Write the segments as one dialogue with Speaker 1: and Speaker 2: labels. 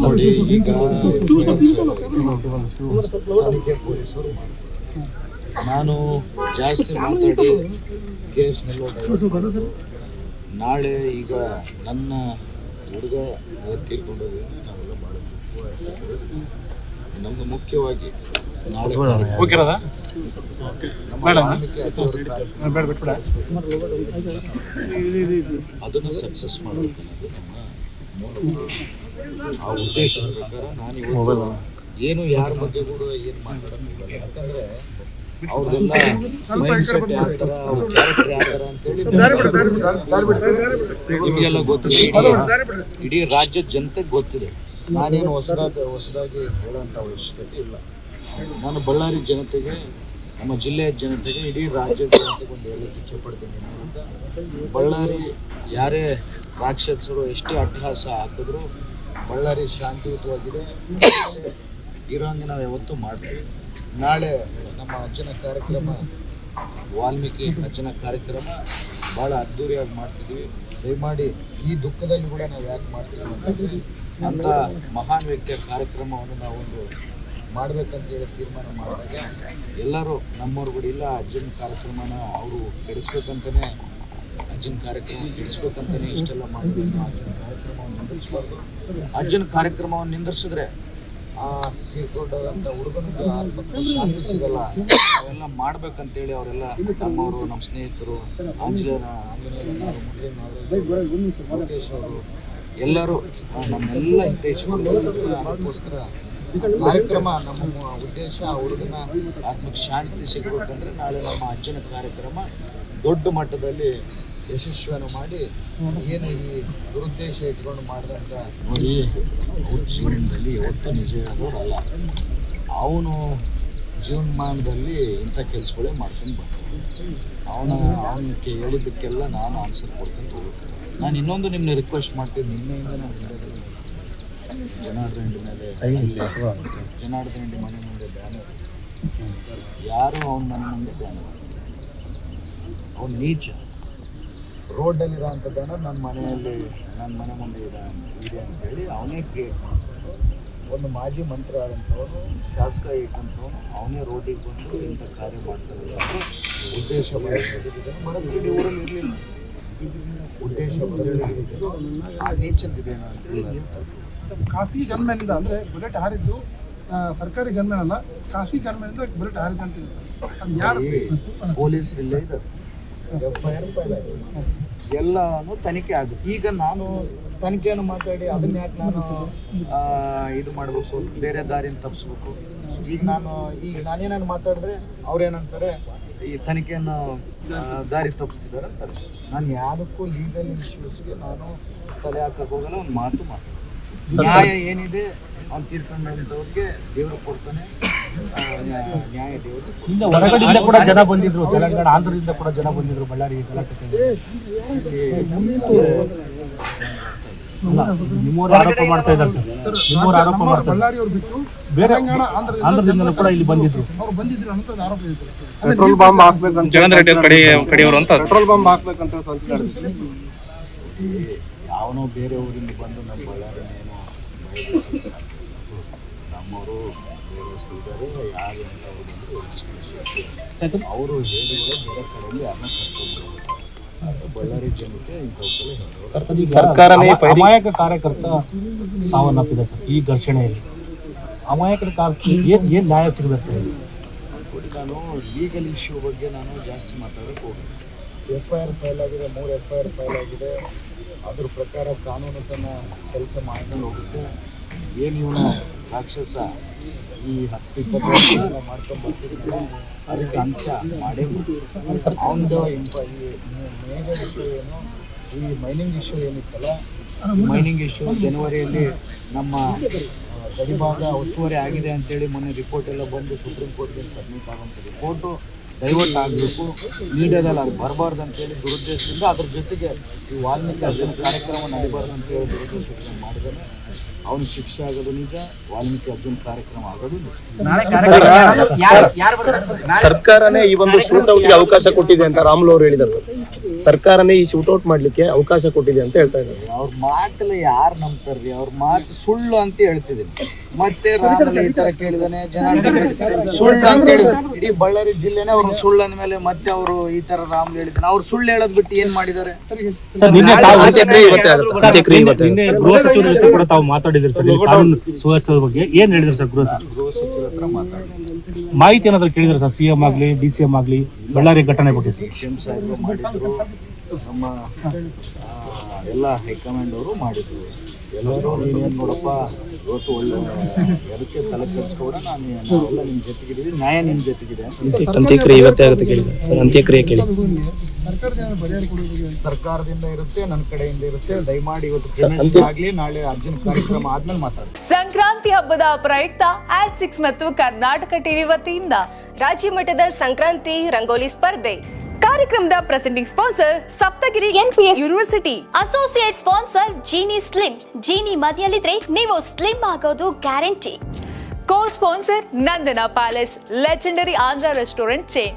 Speaker 1: ನೋಡಿ ಈಗ ತನಿಖೆ ಪೊಲೀಸರು ಮಾಡ್ತಾರೆ ನಾನು ಜಾಸ್ತಿ ಮಾತಾಡಿ ಕೇಸ್ ನಿಲ್ಲೋದು ನಾಳೆ ಈಗ ನನ್ನ ಹುಡುಗ ತೀರ್ಕೊಂಡೋಗಿ ನಮ್ದು ಭಾಳ ದುಃಖವಾಗ್ತದೆ. ನಮ್ಗೆ ಮುಖ್ಯವಾಗಿ ನಾಳೆ ಅದನ್ನು ಸಕ್ಸಸ್ ಮಾಡಬೇಕು ಅನ್ನೋದು ನಮ್ಮ ಮೂಲ ಆ ಉದ್ದೇಶ ಪ್ರಕಾರ ನಾನು ಇವತ್ತು ಏನು ಯಾರ ಬಗ್ಗೆ ಕೂಡ ಏನು ಮಾತಾಡೋದಿಲ್ಲ ಯಾಕಂದ್ರೆ ಅವ್ರದೆಲ್ಲ ಮೈಂಡ್ ಸೆಟ್ ಯಾವ ಥರ ಅವ್ರ ಕ್ಯಾರೆಕ್ಟರ್ ಯಾವ ಥರ ಅಂತೇಳಿ ನಿಮಗೆಲ್ಲ ಗೊತ್ತಿದೆ. ಇಡೀ- ಇಡೀ ರಾಜ್ಯದ ಜನತೆಗೆ ಗೊತ್ತಿದೆ. ನಾನೇನು ಹೊಸದಾಗಿ ಹೊಸದಾಗಿ ಹೇಳೋಂಥ ಅವಶ್ಯಕತೆ ಇಲ್ಲ. ನಾನು ಬಳ್ಳಾರಿ ಜನತೆಗೆ ನಮ್ಮ ಜಿಲ್ಲೆಯ ಜನತೆಗೆ ಇಡೀ ರಾಜ್ಯದ ಜನತೆಗೆ ಒಂದು ಹೇಳಕ್ಕೆ ಇಚ್ಛೆಪಡ್ತೀನಿ. ಬಳ್ಳಾರಿ ಯಾರೇ ರಾಕ್ಷಸರು ಎಷ್ಟೇ ಅಟ್ಟಹಾಸ ಹಾಕಿದ್ರು ಬಳ್ಳಾರಿ ಶಾಂತಿಯುತವಾಗಿದೆ. ಇರೋಂಗೆ ನಾವು ಯಾವತ್ತೂ ಮಾಡ್ತೀವಿ ನಾಳೆ ನಮ್ಮ ಅಜ್ಜನ ಕಾರ್ಯಕ್ರಮ, ವಾಲ್ಮೀಕಿ ಅಜ್ಜನ ಕಾರ್ಯಕ್ರಮ ಭಾಳ ಅದ್ಧೂರಿಯಾಗಿ ಮಾಡ್ತಿದ್ದೀವಿ. ದಯಮಾಡಿ ಈ ದುಃಖದಲ್ಲಿ ಕೂಡ ನಾವು ಯಾಕೆ ಮಾಡ್ತೀವಿ ಅಂತ ಮಹಾನ್ ವ್ಯಕ್ತಿಯ ಕಾರ್ಯಕ್ರಮವನ್ನು ನಾವೊಂದು ಮಾಡ್ಬೇಕಂತ ಹೇಳಿ ತೀರ್ಮಾನ ಮಾಡಿದಾಗ ಎಲ್ಲರೂ ನಮ್ಮವ್ರು ಕೂಡ ಇಲ್ಲ ಅಜ್ಜನ ಕಾರ್ಯಕ್ರಮನ ಅವರು ಕೆಡಿಸ್ಬೇಕಂತಲೇ ಅಜ್ಜನ ಕಾರ್ಯಕ್ರಮ ಕೆಡಿಸ್ಬೇಕಂತಲೇ ಇಷ್ಟೆಲ್ಲ ಮಾಡಿದ್ವಿ ಅಜ್ಜನ ಕಾರ್ಯಕ್ರಮವನ್ನು ಅಜ್ಜನ ಕಾರ್ಯಕ್ರಮವನ್ನು ನಿಂದಿರಿಸಿದ್ರೆ ಶಾಂತಿ ಸಿಗಲ್ಲ. ಅವೆಲ್ಲ ಮಾಡ್ಬೇಕಂತೇಳಿ ಅವರೆಲ್ಲ ನಮ್ಮವರು, ನಮ್ಮ ಸ್ನೇಹಿತರು ಆಂಜನೇಯ ಅವರು, ಎಲ್ಲರೂ ನಮ್ಮೆಲ್ಲ ಹಿತೈಷಿಗಳು. ಅದಕ್ಕೋಸ್ಕರ ಕಾರ್ಯಕ್ರಮ, ನಮ್ಮ ಉದ್ದೇಶ ಆ ಹುಡುಗನ ಆತ್ಮಕ್ಕೆ ಶಾಂತಿ ಸಿಗಬೇಕಂದ್ರೆ ನಾಳೆ ನಮ್ಮ ಅಜ್ಜನ ಕಾರ್ಯಕ್ರಮ ದೊಡ್ಡ ಮಟ್ಟದಲ್ಲಿ ಯಶಸ್ವಿಯನ್ನು ಮಾಡಿ ಏನು ಈ ದುರುದ್ದೇಶ ಇಟ್ಕೊಂಡು ಮಾಡಿದಂಥ ನೋಡಿ ಅವ್ರ ಜೀವನದಲ್ಲಿ ಯಾವತ್ತೂ ನಿಜ ಇರೋದಲ್ಲ ಅವನು ಜೀವನಮಾನದಲ್ಲಿ ಇಂಥ ಕೆಲಸಗಳೇ ಮಾಡ್ಕೊಂಡು ಬರ್ತಾನೆ ಅವನ ಅವನಿಗೆ ಹೇಳಿದ್ದಕ್ಕೆಲ್ಲ ನಾನು ಆನ್ಸರ್ ಕೊಡ್ಕೊಂಡು ಹೋಗ್ತೀನಿ ನಾನು ಇನ್ನೊಂದು ನಿಮ್ಮನ್ನ ರಿಕ್ವೆಸ್ಟ್ ಮಾಡ್ತೀನಿ. ನಿನ್ನೆಯಿಂದ ನಾನು ಹಿಂದೆ ಜನಾರ್ದನ ಹೆಂಡಿ ಮೇಲೆ ಜನಾರ್ದನ ಹೆಂಡಿ ಮನೆ ಮುಂದೆ ಬ್ಯಾನರ್ ಯಾರು ಅವನ ಮನೆ ಮುಂದೆ ಬ್ಯಾನರ್ ಅವನು ನೀಚ. ರೋಡಲ್ಲಿರೋ ಅಂಥ ಬ್ಯಾನರ್ ನನ್ನ ಮನೆಯಲ್ಲಿ ನನ್ನ ಮನೆ ಮುಂದೆ ಇದೆ ಇದೆ ಅಂತೇಳಿ ಅವನೇ ಕ್ರಿಯೇಟ್ ಮಾಡ್ತಾನೆ. ಒಂದು ಮಾಜಿ ಮಂತ್ರಿ ಆದಂಥವನು ಶಾಸಕ ಇಟ್ಟಂಥವನು ಅವನೇ ರೋಡಿಗೆ ಬಂದು ಇಂಥ ಕಾರ್ಯ ಮಾಡ್ತಾರೆ ಅಂತ ಉದ್ದೇಶ ಮಾಡೋದು ಇಡೀ ಊರಲ್ಲಿ ಇರಲಿಲ್ಲ. ಉದ್ದೇಶ ಆ ನೀಚಂದಿದೆ ಅಂತೇಳಿ ನಾನು
Speaker 2: ಖಾಸಗಿ ಗನ್ಮ್ಯಾನಿಂದ ಅಂದ್ರೆ ಬುಲೆಟ್ ಹಾರಿದ್ದು ಸರ್ಕಾರಿ ಗನ್ಮ್ಯಾನ್ ಅಲ್ಲ ಖಾಸಗಿ ಗನ್ಮ್ಯಾನಿಂದ ಬುಲೆಟ್ ಅಂತ ಇದೆ ಅದು ಯಾರು?
Speaker 1: ಪೊಲೀಸರು ಇಲ್ಲೇ ಇದ್ದಾರೆ. ಎಫ್ ಐ ಆರ್ ಫೈಲ್ ಆಗಿದೆ ಎಲ್ಲಾನು ತನಿಖೆ ಆಗುತ್ತೆ ಈಗ ನಾನು ತನಿಖೆಯನ್ನು ಮಾತಾಡಿ ಅದನ್ನ ಯಾಕೆ ನಾನು ಇದು ಮಾಡಬೇಕು ಬೇರೆ ದಾರಿನ ತಪ್ಪಿಸ್ಬೇಕು ಈಗ ನಾನು ಈಗ ನಾನೇನೇನು ಮಾತಾಡಿದ್ರೆ ಅವ್ರೇನಂತಾರೆ ಈ ತನಿಖೆಯನ್ನು ದಾರಿ ತಪ್ಪಿಸ್ತಿದ್ದಾರೆ ಅಂತಾರೆ ನಾನು ಯಾವುದಕ್ಕೂ ಲೀಗಲ್ ಇಶ್ಯೂಸ್ಗೆ ನಾನು ತಲೆ ಹಾಕಕ್ಕೆ ಹೋಗಲ್ಲ ಒಂದು ಮಾತು ಮಾತು. ನ್ಯಾಯ ಏನಿದೆ ಅವ್ನು ತೀರ್ಕೊಂಡಂಥವ್ರಿಗೆ ದೇವರು ಕೊಡ್ತಾನೆ.
Speaker 3: ಹೊರಗಡೆಯಿಂದ ಕೂಡ ಜನ ಬಂದಿದ್ರು ತೆಲಂಗಾಣ ಆಂಧ್ರದಿಂದ ಕೂಡ ಜನ ಬಂದಿದ್ರು ಬಳ್ಳಾರಿ ಅಲ್ಲ, ನಿಮ್ಮವ್ರು ಆರೋಪ ಮಾಡ್ತಾ ಇದ್ದಾರೆ ಸರ್. ನಿಮ್ಮವ್ರು ಆರೋಪ
Speaker 2: ಬಿಟ್ಟು
Speaker 3: ಬೇರೆ ಆಂಧ್ರದಿಂದಲೂ ಕೂಡ ಇಲ್ಲಿ ಬಂದಿದ್ರು.
Speaker 2: ಅವ್ರು ಬಂದಿದ್ರು ಅಂತ ಒಂದು ಆರೋಪ ಇದೆ
Speaker 4: ಪೆಟ್ರೋಲ್ ಬಾಂಬ್ ಹಾಕ್ಬೇಕಂತ
Speaker 5: ಜಗನ್ ರೆಡ್ಡಿ ಕಡೆ ಕಡೆಯವರು ಅಂತ?
Speaker 4: ಪೆಟ್ರೋಲ್ ಬಾಂಬ್ ಹಾಕ್ಬೇಕಂತ
Speaker 1: ಯಾವನೋ ಬೇರೆ ಊರಿಂದ ಬಂದು ನಮ್ಮ ಸಾಧ್ಯ ನಮ್ಮವರು ಬೇರೆಸ್ತು ಇದ್ದಾರೆ ಯಾರು ಅಂತ ಅವ್ರು ಬಂದರು ಅವರು ಹೇಳಿದ್ರೆ ಬೇರೆ ಕಡೆಯಲ್ಲಿ ಯಾರನ್ನ ಕರ್ಕೊಂಡು ಬಳ್ಳಾರಿ ಜನತೆ ಇಂಥವಕ್ಕೆಲ್ಲ
Speaker 5: ಸರ್ಕಾರನೇ
Speaker 3: ಅಮಾಯಕ ಕಾರ್ಯಕರ್ತ ಸಾವನ್ನಪ್ಪಿದೆ ಸರ್ ಈ ಘರ್ಷಣೆಯಲ್ಲಿ. ಅಮಾಯಕರ ಕಾರ್ ಏನ್ ಏನ್ ನ್ಯಾಯ ಸಿಗಬೇಕು ಸರ್?
Speaker 1: ನಾನು ಲೀಗಲ್ ಇಶ್ಯೂ ಬಗ್ಗೆ ನಾನು ಜಾಸ್ತಿ ಮಾತಾಡಬೇಕು ಹೋಗಿಲ್ಲ. ಎಫ್ ಐ ಆರ್ ಫೈಲ್ ಆಗಿದೆ ಮೂರು ಎಫ್ ಐ ಆರ್ ಫೈಲ್ ಆಗಿದೆ. ಅದ್ರ ಪ್ರಕಾರ ಕಾನೂನು ತನ್ನ ಕೆಲಸ ಮಾಡ್ಕೊಂಡು ಹೋಗುತ್ತೆ. ಏನು ಇವನು ರಾಕ್ಷಸ ಈ ಹತ್ತು ಇಪ್ಪತ್ತು ವರ್ಷ ಮಾಡ್ಕೊಂಡು ಅದಕ್ಕೆ ಅಂತ ಮಾಡೇ ಅವನದು ಇಂಪ ಈ ಮೇಜರ್ ಇಶ್ಯೂ ಏನು, ಈ ಮೈನಿಂಗ್ ಇಶ್ಯೂ ಏನಿತ್ತಲ್ಲ ಮೈನಿಂಗ್ ಇಶ್ಯೂ ಜನವರಿಯಲ್ಲಿ ನಮ್ಮ ಗಡಿಭಾಗ ಒತ್ತುವರಿ ಆಗಿದೆ ಅಂತೇಳಿ ಮೊನ್ನೆ ರಿಪೋರ್ಟ್ ಎಲ್ಲ ಬಂದು ಸುಪ್ರೀಂ ಕೋರ್ಟ್ಗೆ ಸಬ್ಮಿಟ್ ಆಗುವಂಥ ರಿಪೋರ್ಟು ಡೈವರ್ಟ್ ಆಗಬೇಕು ಮೀಡಿಯಾದಲ್ಲಿ ಅದು ಬರಬಾರ್ದು ಅಂತೇಳಿ ದುರುದ್ದೇಶದಿಂದ ಅದ್ರ ಜೊತೆಗೆ ಈ ವಾಲ್ಮೀಕಿ ಅರ್ಜುನ ಕಾರ್ಯಕ್ರಮ ನಡೀಬಾರ್ದು ಅಂತೇಳಿ ದುರುದ್ದೇಶ ಇಟ್ಕೊಂಡು ಅವ್ನಿಗೆ ಶಿಕ್ಷೆ ಆಗೋದು ನಿಜ ವಾಲ್ಮೀಕಿ ಅರ್ಜುನ್ ಕಾರ್ಯಕ್ರಮ ಆಗೋದು ನಿಜ.
Speaker 6: ಸರ್ಕಾರನೇ ಈ ಒಂದು ಶೂಟ್ ಔಟ್ಗೆ ಅವಕಾಶ ಕೊಟ್ಟಿದೆ ಅಂತ ರಾಮುಲು ಅವರು ಹೇಳಿದ್ರು ಸರ್. ಸರ್ಕಾರನೇ ಈ ಶೂಟೌಟ್ ಮಾಡ್ಲಿಕ್ಕೆ ಅವಕಾಶ ಕೊಟ್ಟಿದೆ ಅಂತ ಹೇಳ್ತಾ ಇದ್ದಾರೆ.
Speaker 1: ಅವ್ರ ಮಾತಲ್ಲ ಯಾರು ನಂಬ್ತಾರ್ರಿ? ಅವ್ರ ಮಾತು ಸುಳ್ಳು ಅಂತ ಹೇಳ್ತಿದ್ದೀನಿ. ಮತ್ತೆ ಈ ತರ ಕೇಳಿದಾನೆ ಜನ ಸುಳ್ಳು ಅಂತ ಹೇಳಿದ್ರು ಇಡೀ ಬಳ್ಳಾರಿ ಜಿಲ್ಲೆನೇ ಅವ್ರ ಸುಳ್ಳು ಅಂದ್ಮೇಲೆ ಮತ್ತೆ ಅವರು ಈ ತರ ರಾಮ್ ಹೇಳಿದ್ರು. ಅವ್ರು ಸುಳ್ಳು ಹೇಳೋದ್ ಬಿಟ್ಟು ಏನ್ ಮಾಡಿದ್ದಾರೆ
Speaker 3: ಸರ್ ನಿನ್ನೆ ತಾವು ಮಾತಾಡಿದ್ರಿ ಸರ್ ಕಾನೂನು ಸುವ್ಯವಸ್ಥೆ ಬಗ್ಗೆ ಏನ್ ಹೇಳಿದ್ರು ಸರ್ ಗೃಹ ಸಚಿವರು?
Speaker 1: ಗೃಹ ಸಚಿವರ ಹತ್ರ ಮಾತಾಡಿದ್ರು
Speaker 3: ಮಾಹಿತಿ ಏನಾದ್ರು ಕೇಳಿದ್ರೆ ಸರ್ ಸಿಎಂ ಆಗ್ಲಿ ಡಿ ಸಿ ಎಂ ಆಗ್ಲಿ ಬಳ್ಳಾರಿ ಘಟನೆ ಬಗ್ಗೆ ಸರ್?
Speaker 1: ಸಾಹೇಬರು ಮಾಡಿದ್ರು ನಮ್ಮ ಆ, ಎಲ್ಲ ಹೈಕಮಾಂಡ್ ಅವರು ಮಾಡಿದ್ರು. ಎಲ್ಲರೂ ನೀನೇನು ನೋಡಪ್ಪ ಇವತ್ತು ಒಳ್ಳೆ ಅದಕ್ಕೆ ತಲೆ ಕೆಡಿಸ್ಕೊಬೇಡ ನಾನು ನಾವೆಲ್ಲ ನಿಮ್ಮ ಜೊತೆಗಿದ್ದೀವಿ ನ್ಯಾಯ ನಿಮ್ಮ ಜೊತೆಗಿದೆ ಅಂತ.
Speaker 6: ಅಂತ್ಯಕ್ರಿಯೆ ಇವತ್ತೇ ಆಗುತ್ತೆ ಕೇಳಿ ಸರ್. ಸರ್ ಅಂತ್ಯಕ್ರಿಯೆ ಕೇಳಿ.
Speaker 1: ಸರ್ಕಾರದಿಂದ ಇರುತ್ತೆ ನನ್ನ ಕಡೆಯಿಂದ ಇರುತ್ತೆ. ದಯಮಾಡಿ ಇವತ್ತು ಆಗ್ಲಿ ಆಗಲಿ ನಾಳೆ ಅರ್ಜುನ್ ಕಾರ್ಯಕ್ರಮ ಆದ್ಮೇಲೆ ಮಾತಾಡ್ತೀನಿ.
Speaker 7: ಸಂಕ್ರಾಂತಿ ಹಬ್ಬದ ಪ್ರಯುಕ್ತ ಆಟ್ ಸಿಕ್ಸ್ ಮತ್ತು ಕರ್ನಾಟಕ ಟಿವಿ ವತಿಯಿಂದ
Speaker 8: ರಾಜ್ಯ ಮಟ್ಟದ ಸಂಕ್ರಾಂತಿ ರಂಗೋಲಿ ಸ್ಪರ್ಧೆ.
Speaker 7: ಕಾರ್ಯಕ್ರಮದ presenting sponsor Saptagiri NPS university.
Speaker 8: Associate sponsor Jeeni slim. Jeeni ಮದಿಯಲ್ಲಿದ್ರೆ ನೀವು ಸ್ಲಿಮ್ ಆಗೋದು guarantee.
Speaker 7: Co sponsor Nandana palace. Legendary Andhra restaurant chain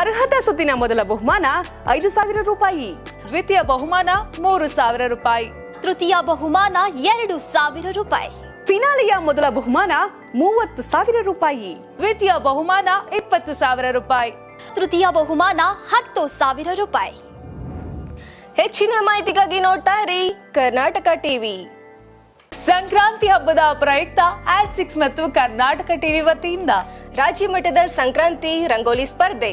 Speaker 7: ಅರ್ಹತಾ ಸುತ್ತಿನ ಮೊದಲ ಬಹುಮಾನ ಐದು ಸಾವಿರ ರೂಪಾಯಿ. ದ್ವಿತೀಯ ಬಹುಮಾನ ಮೂರು ಸಾವಿರ ರೂಪಾಯಿ.
Speaker 8: ತೃತೀಯ ಬಹುಮಾನ ಎರಡು ಸಾವಿರ ರೂಪಾಯಿ.
Speaker 7: ಫಿನಾಲಿಯ ಮೊದಲ ಬಹುಮಾನ ಮೂವತ್ತು ಸಾವಿರ ರೂಪಾಯಿ. ದ್ವಿತೀಯ ಬಹುಮಾನ ಇಪ್ಪತ್ತು ಸಾವಿರ ರೂಪಾಯಿ.
Speaker 8: ತೃತೀಯ ಬಹುಮಾನ ಹತ್ತು ಸಾವಿರ ರೂಪಾಯಿ. ಹೆಚ್ಚಿನ ಮಾಹಿತಿಗಾಗಿ ನೋಡ್ತಾ ಇರಿ ಕರ್ನಾಟಕ ಟಿವಿ.
Speaker 7: ಸಂಕ್ರಾಂತಿ ಹಬ್ಬದ ಪ್ರಯುಕ್ತ ಆಟ್ ಸಿಕ್ಸ್ ಮತ್ತು ಕರ್ನಾಟಕ ಟಿವಿ ವತಿಯಿಂದ
Speaker 8: ರಾಜ್ಯ ಮಟ್ಟದ ಸಂಕ್ರಾಂತಿ ರಂಗೋಲಿ ಸ್ಪರ್ಧೆ.